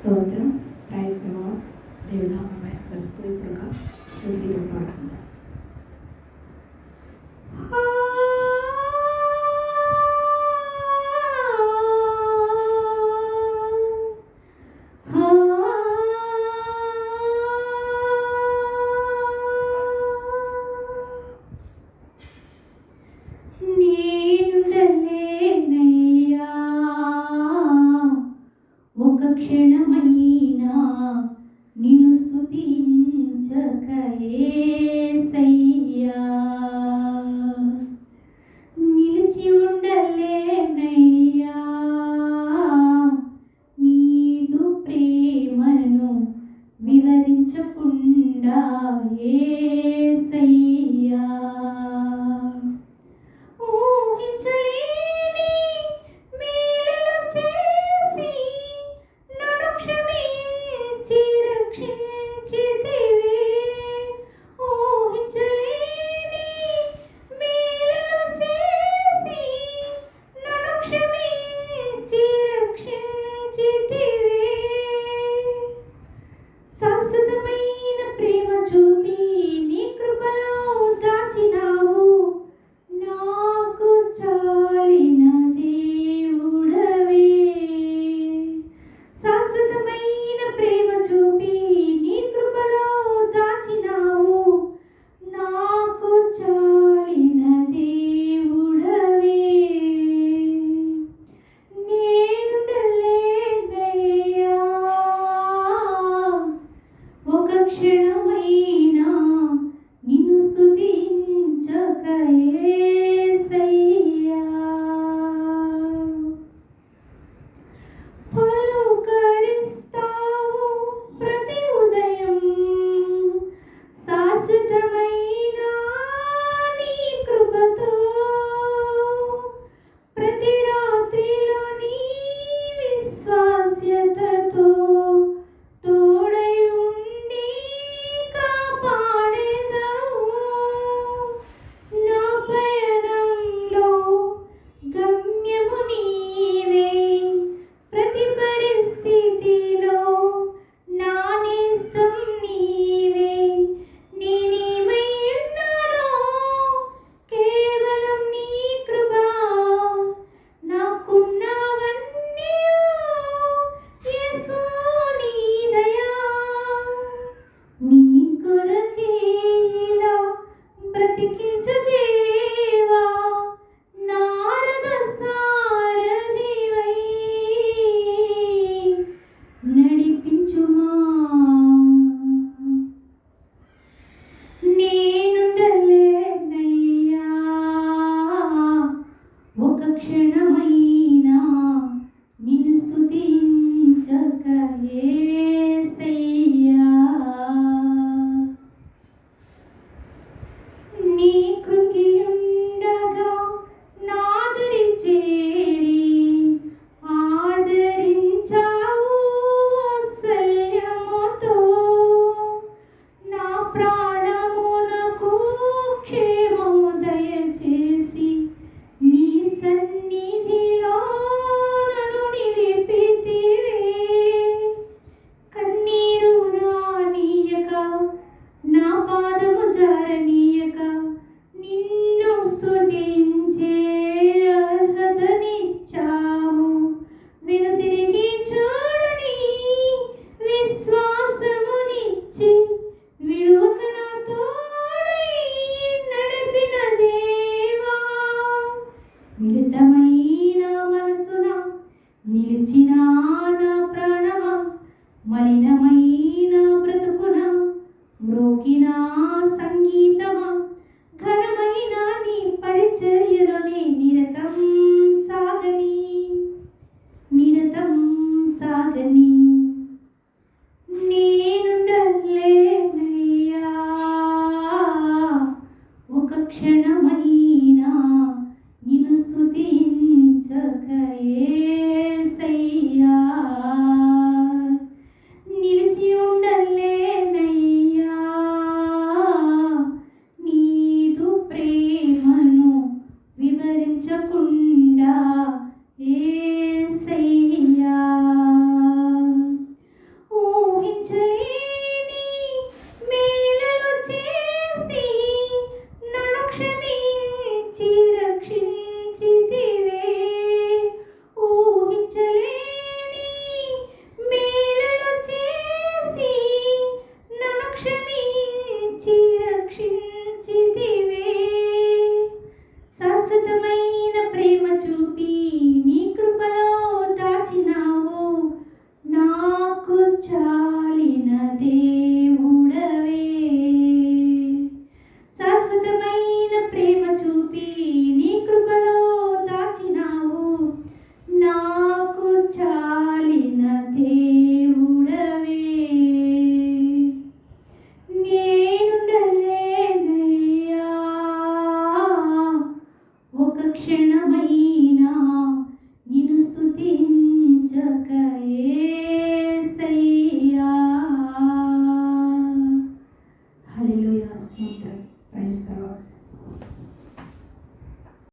స్తోత్రం. ప్రైజ్ దేవుడు వస్తూ ఇప్పుడుగా స్థుతి పాడుతుంది పూజక ఏసయ్యా నిలిచి ఉండలేనయ్యా నీదు ప్రేమను వివరించకుండా మలిచిన నా మలినమైన బ్రతుకున మ్రోకిన సంగీతమ ఘనమైన నీ పరిచర్యలోనే నిరతం సాగని నిరతం సాగని. నేనుండలేనయ్యా ఒక క్షణమై ಜಗಯೇ